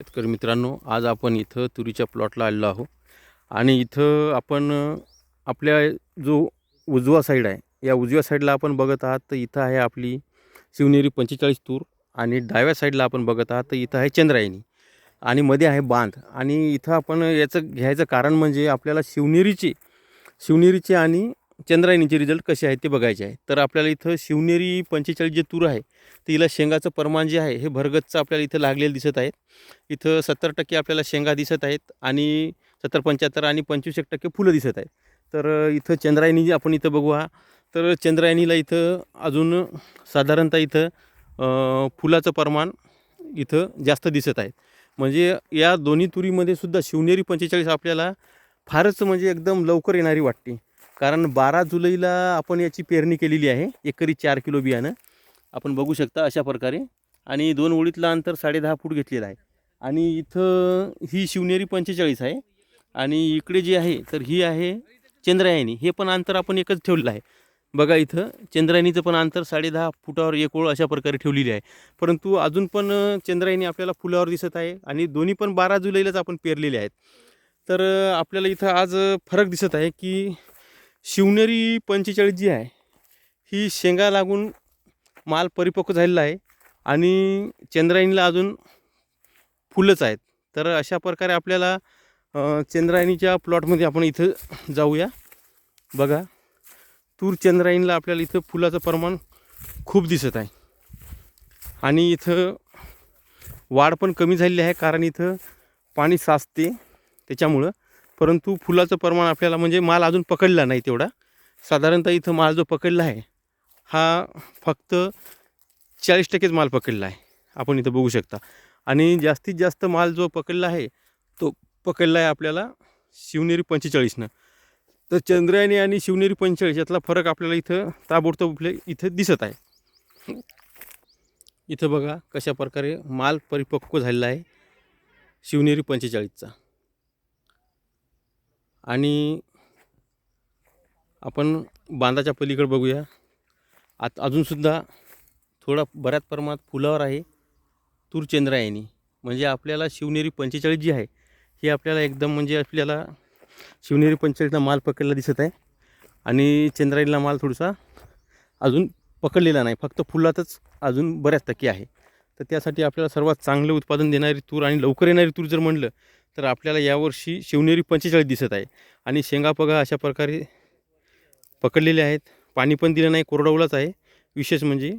शेतकरी मित्रांनो आज आपण इथं तुरीच्या प्लॉटला आलेलो आहोत. आणि इथं आपण आपल्या जो उजवा साईड आहे या उजव्या साईडला आपण बघत आहात तर इथं आहे आपली शिवनेरी पंचेचाळीस तूर आणि डाव्या साईडला आपण बघत आहात तर इथं आहे चंद्रायणी आणि मध्ये आहे बांध. आणि इथं आपण याचं घ्यायचं कारण म्हणजे आपल्याला शिवनेरीचे शिवनेरीचे आणि चंद्रायणीचे रिझल्ट कसे आहेत ते बघायचे आहे. तर आपल्याला इथं शिवनेरी पंचेचाळीस जे तूर आहे तर हिला शेंगाचं प्रमाण जे आहे हे भरगतचं आपल्याला इथं लागलेलं दिसत आहेत इथं सत्तर टक्के आपल्याला शेंगा दिसत आहेत आणि सत्तर पंच्याहत्तर आणि पंचवीस एक टक्के फुलं दिसत आहेत. तर इथं चंद्रायणी जी आपण इथं बघू हा तर चंद्रायणीला इथं अजून साधारणतः इथं फुलाचं प्रमाण इथं जास्त दिसत आहे. म्हणजे या दोन्ही तुरीमध्ये सुद्धा शिवनेरी पंचेचाळीस आपल्याला फारच म्हणजे एकदम लवकर येणारी वाटते. कारण बारा जुलैला आपण याची पेरणी केलेली आहे. एकरी चार किलो बियाणं. आपण बघू शकता अशा प्रकारे. आणि दोन ओळीतलं अंतर साडेदहा फूट घेतलेलं आहे. आणि इथं ही शिवनेरी पंचेचाळीस आहे. आणि इकडे जी आहे तर ही आहे चंद्रायणी हे पण अंतर आपण एकच ठेवलेलं आहे. बघा इथं चंद्रायणीचं पण अंतर साडेदहा फुटावर एक ओळ अशा प्रकारे ठेवलेली आहे. परंतु अजून पण चंद्रयानी चंद्रायणी आपल्याला फुलावर दिसत आहे. आणि दोन्ही पण बारा जुलैलाच आपण पेरलेले आहेत. तर आपल्याला इथं आज फरक दिसत आहे की शिवनेरी पंचेचाळीस जी आहे ही शेंगा लागून माल परिपक्व झालेला आहे आणि चंद्रायणीला अजून फुलंच आहेत. तर अशा प्रकारे आपल्याला चंद्रायणीच्या प्लॉटमध्ये आपण इथं जाऊया. बघा तूर चंद्रायणीला आपल्याला इथं फुलाचं प्रमाण खूप दिसत आहे. आणि इथं वाढ पण कमी झालेली आहे कारण इथं पाणी साचते. त्याच्यामुळं परंतु फुलाचं प्रमाण आपल्याला म्हणजे माल अजून पकडला नाही तेवढा. साधारणतः इथं माल जो पकडला आहे हा फक्त चाळीस टक्केच माल पकडला आहे. आपण इथं बघू शकता. आणि जास्तीत जास्त माल जो पकडला आहे तो पकडला आहे आपल्याला शिवनेरी पंचेचाळीसनं. तर चंद्रायणी आणि शिवनेरी पंचेचाळीस यातला फरक आपल्याला इथं ताबडतोब आपल्या इथं दिसत आहे. इथं बघा कशा प्रकारे माल परिपक्व झालेला आहे शिवनेरी पंचेचाळीसचा. आणि आपण बांधाच्या पलीकडे बघूया. आत अजूनसुद्धा थोडा बऱ्याच प्रमाणात फुलावर आहे तूरचंद्रायणी म्हणजे आपल्याला शिवनेरी पंचेचाळीस जी आहे ही आपल्याला एकदम म्हणजे आपल्याला शिवनेरी पंचेचाळीसला माल पकडलेला दिसत आहे. आणि चंद्रायणीला माल थोडासा अजून पकडलेला नाही फक्त फुलातच अजून बऱ्याच टक्के आहे. तर त्यासाठी आपल्याला सर्वात चांगलं उत्पादन देणारी तूर आणि लवकर येणारी तूर जर म्हणलं तर आपल्याला यावर्षी शिवनेरी पंचेचाळीस दिसत आहे. आणि शेंगापगा अशा प्रकारे पकडलेले आहेत. पाणी पण दिलं नाही कोरडवलाच आहे. विशेष म्हणजे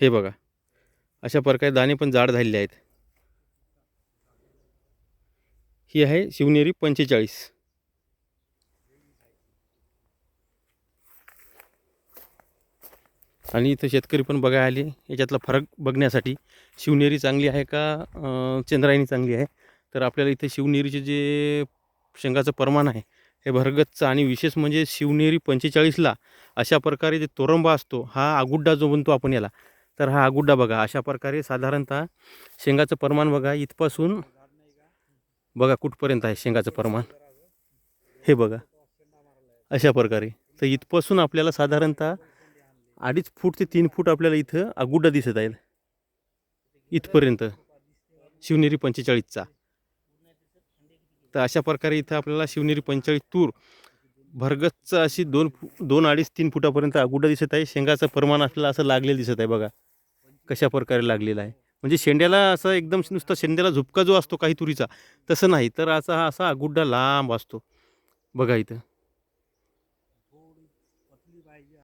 हे बघा अशा प्रकारे दाणे पण जाड झालेले आहेत. ही आहे शिवनेरी पंचेचाळीस. आणि इथं शेतकरी पण बघायला आले याच्यातला फरक बघण्यासाठी. शिवनेरी चांगली आहे का चंद्रायणी चांगली आहे? तर आपल्याला इथे शिवनेरीचे जे शेंगाचं प्रमाण आहे हे भरगतचं आणि विशेष म्हणजे शिवनेरी पंचेचाळीसला अशा प्रकारे जे तोरंबा असतो हा आगुड्डा जो म्हणतो आपण याला तर हा आगुड्डा बघा. अशा प्रकारे साधारणतः शेंगाचं प्रमाण बघा इथपासून बघा कुठपर्यंत आहे शेंगाचं प्रमाण. हे बघा. अशा प्रकारे. तर इथपासून आपल्याला साधारणतः अडीच फूट ते तीन फूट आपल्याला इथं आगुड्डा दिसत आहे. इथपर्यंत. शिवनेरी पंचेचाळीसचा. तर अशा प्रकारे इथं आपल्याला शिवनेरी पंचाळी तूर भरगच्च अशी दोन फु दोन अडीच तीन फुटापर्यंत आगुड्डा दिसत आहे. शेंगाचं प्रमाण आपल्याला असं लागलेलं दिसत आहे बघा. कशा प्रकारे लागलेलं आहे. म्हणजे शेंड्याला असं एकदम नुसता शेंड्याला झुपका जो असतो काही तुरीचा तसं नाही. तर असा हा असा अगुड्डा लांब असतो. बघा इथं.